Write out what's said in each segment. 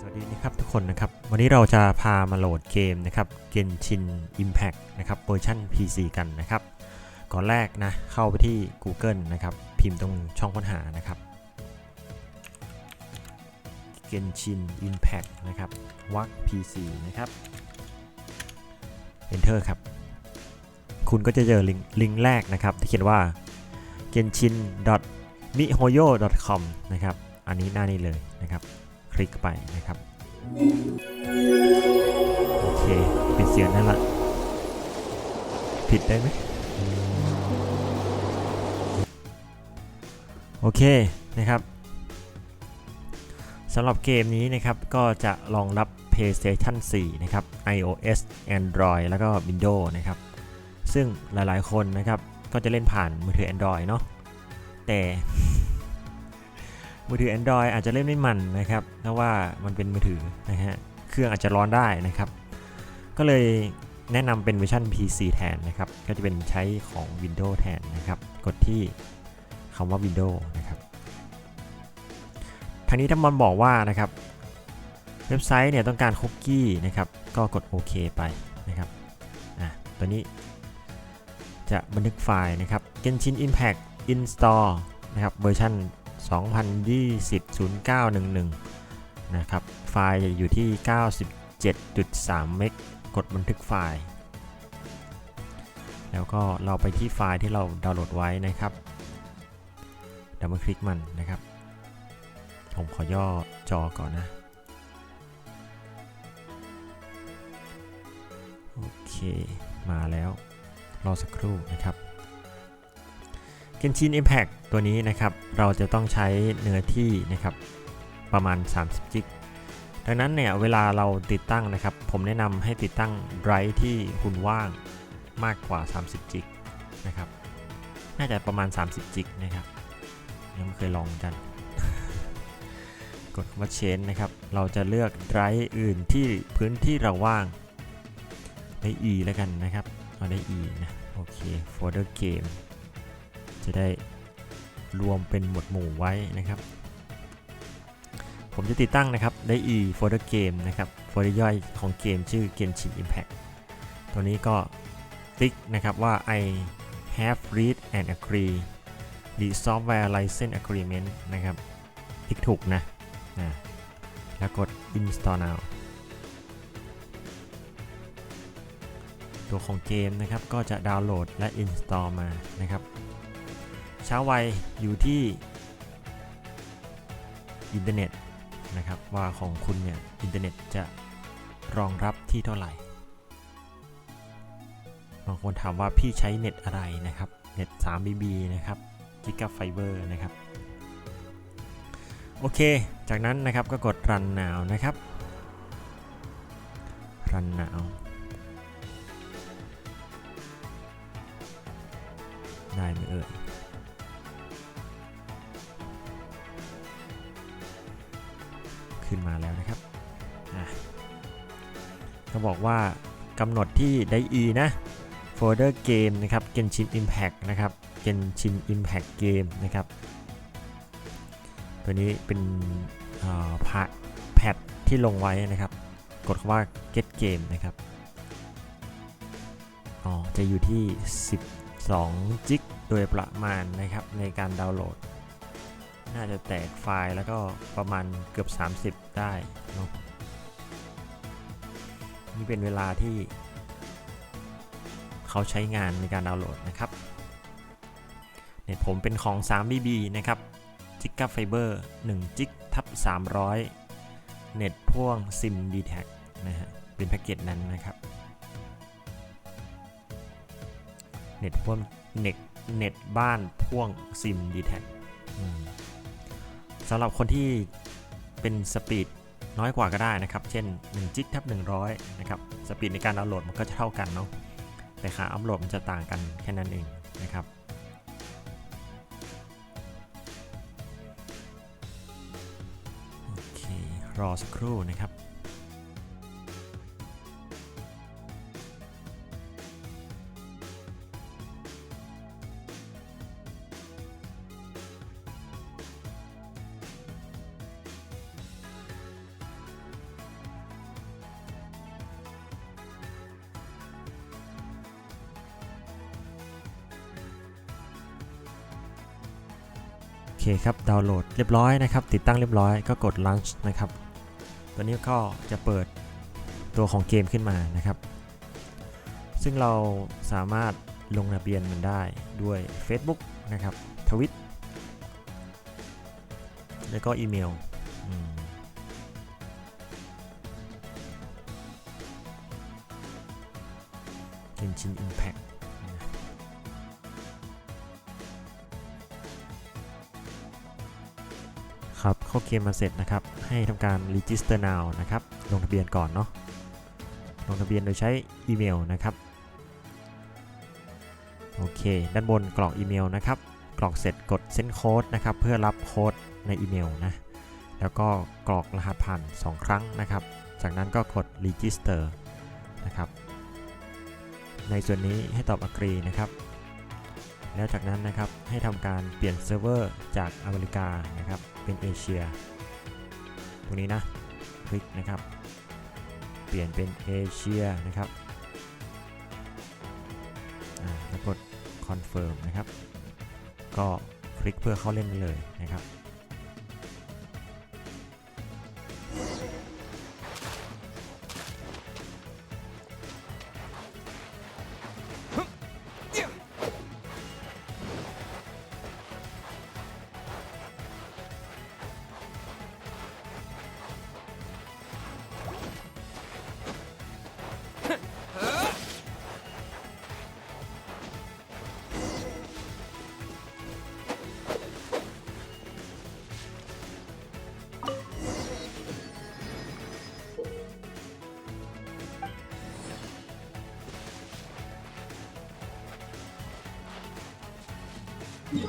สวัสดีนะครับทุกคนนะครับ วันนี้เราจะพามาโหลดเกมนะครับ Genshin Impact นะครับเวอร์ชัน PC กันนะครับ ก่อนแรกนะเข้าไปที่ Google นะครับ พิมพ์ตรงช่องค้นหานะครับ Genshin Impact นะครับวัก PC นะครับ Enter ครับ คุณก็จะเจอลิงก์ลิงก์แรกนะครับ ที่เขียนว่า genshin mihoyo com นะครับ อันนี้หน้านี้เลยนะครับ ลิกไปนะครับ โอเคปิดเสียงนั่นละผิดได้ไหมโอเคนะครับสำหรับเกมนี้นะครับก็จะรองรับ PlayStation 4 นะครับ iOS Android แล้วก็ Windows นะครับ ซึ่งหลายๆคนนะครับก็จะเล่นผ่านมือถือ Android เนาะแต่ มือถือ Android อาจจะเล่นไม่มันนะครับเพราะว่ามันเป็นมือถือนะฮะเครื่องอาจจะร้อนได้นะครับ ก็เลยแนะนำเป็นเวอร์ชัน PC แทนนะครับ ก็จะเป็นใช้ของ Windows แทนนะครับ กดที่คำว่า Windows นะครับทางนี้ถ้ามันบอกว่านะครับเว็บไซต์เนี่ยต้องการคุกกี้นะครับ ก็กดโอเคไปนะครับอะตัวนี้จะบันทึกไฟล์นะครับ Genshin Impact Install นะครับเวอร์ชัน 2020-0911 นะครับ ไฟล์อยู่ที่ 97.3 เมก กดบันทึกไฟล์ แล้วก็เราไปที่ไฟล์ที่เราดาวน์โหลดไว้นะครับดับเบิลคลิกมันนะครับ ผมขอย่อจอก่อนนะ โอเค มาแล้ว รอสักครู่นะครับ Genshin Impact ตัวนี้นะครับ เราจะต้องใช้เนื้อที่นะครับประมาณ 30จิก ดังนั้นเนี่ยเวลาเราติดตั้งนะครับ ผมแนะนำให้ติดตั้งไดร์ที่คุณว่างมากกว่า 30จิกนะครับ น่าจะประมาณ 30จิกนะครับยังไม่เคยลองกัน กดคำว่า change นะครับ เราจะเลือกไดร์อื่นที่พื้นที่เราว่างได้ e แล้วกันนะครับ เอาได้ e นะ โอเค folder game จะได้รวมเป็นหมวดหมู่ไว้นะครับ ผมจะติดตั้งนะครับได้ e folder game นะครับโฟลเดอร์ย่อยของเกมชื่อ Genshin Impact ตัวนี้ก็คลิกนะครับว่า I have read and agree the software license agreement นะครับคลิกถูกนะนะแล้วกด install now ตัวของเกมนะครับก็จะดาวน์โหลดและ install มานะครับ ช้าไวอยู่ที่อินเทอร์เน็ตนะครับว่าของคุณเนี่ยอินเทอร์เน็ตจะรองรับที่เท่าไหร่ บางคนถามว่าพี่ใช้เน็ตอะไรนะครับเน็ต 3BB นะครับกิกะไฟเบอร์นะครับ โอเค จากนั้นนะครับก็กด run now นะครับ run now ได้ไหมเอ่ย ขึ้นมาแล้วนะครับอก็บอกว่ากำหนดที่ได้ e นะโฟลเดอร์เกมนะครับ Genshin Impact นะครับ Genshin Impact Game นะครับ ตัวนี้เป็นพาแพทที่ลงไว้นะครับ กดคำว่า get game นะครับอ๋อจะอยู่ที่ 12 จิกโดยประมาณนะครับในการดาวน์โหลด น่าจะแตกไฟล์แล้วก็ประมาณเกือบ 30 ได้เนาะนี่เป็นเวลาที่ เขาใช้งานในการดาวน์โหลดนะครับเน็ตผมเป็นของ 3BB นะครับจิก a ไฟเบอร์1จิกทับ300 เน็ตพ่วงซิม d t แทนะฮะ เป็นแพ็กเกจนั้นนะครับ เน็ตพ่วงเน็ตเน็ตบ้านพ่วงซิม d t แท สำหรับคนที่เป็นสปีดน้อยกว่าก็ได้นะครับ เช่น1จิกทับ100 นะครับ สปีดในการดาวน์โหลดมันก็จะเท่ากันเนาะ แต่ค่าอัพโหลดมันจะต่างกันแค่นั้นเองนะครับ โอเค รอสักครู่นะครับ ครับดาวน์โหลดเรียบร้อยนะครับ ติดตั้งเรียบร้อยก็กด launch นะครับ ตัวนี้ก็จะเปิดตัวของเกมขึ้นมานะครับ ซึ่งเราสามารถลงทะเบียนมันได้ด้วย Facebook นะครับทวิตแล้วก็อีเมลอืมเ e นชิน Impact ค ครับเข้าเกมมาเสร็จนะครับ ให้ทำการ register now นะครับ ลงทะเบียนก่อนเนาะลงทะเบียนโดยใช้อีเมลนะครับโอเค ด้านบนกรอกอีเมลนะครับ กรอกเสร็จกด send code นะครับ เพื่อรับโค้ดในอีเมลนะ แล้วก็กรอกรหัสผ่าน 2 ครั้งนะครับ จากนั้นก็กด register นะครับ ในส่วนนี้ให้ตอบ agree นะครับ แล้วจากนั้นนะครับให้ทำการเปลี่ยนเซิร์ฟเวอร์จากอเมริกานะครับ เป็นเอเชีย ตรงนี้นะคลิกนะครับ เปลี่ยนเป็นเอเชียนะครับแล้วกดคอนเฟิร์มนะครับ ก็คลิกเพื่อเข้าเล่นไปเลยนะครับ The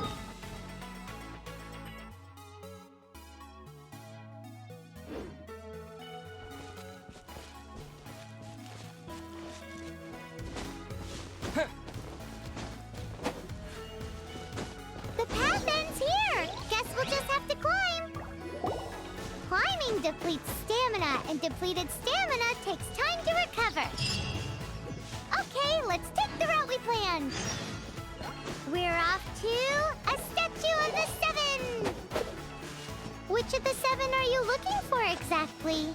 path ends here. Guess we'll just have to climb. Climbing depletes stamina, and depleted stamina takes time to recover. Okay, let's take the route we planned. We're off to a statue of the seven. Which of the seven are you looking for exactly?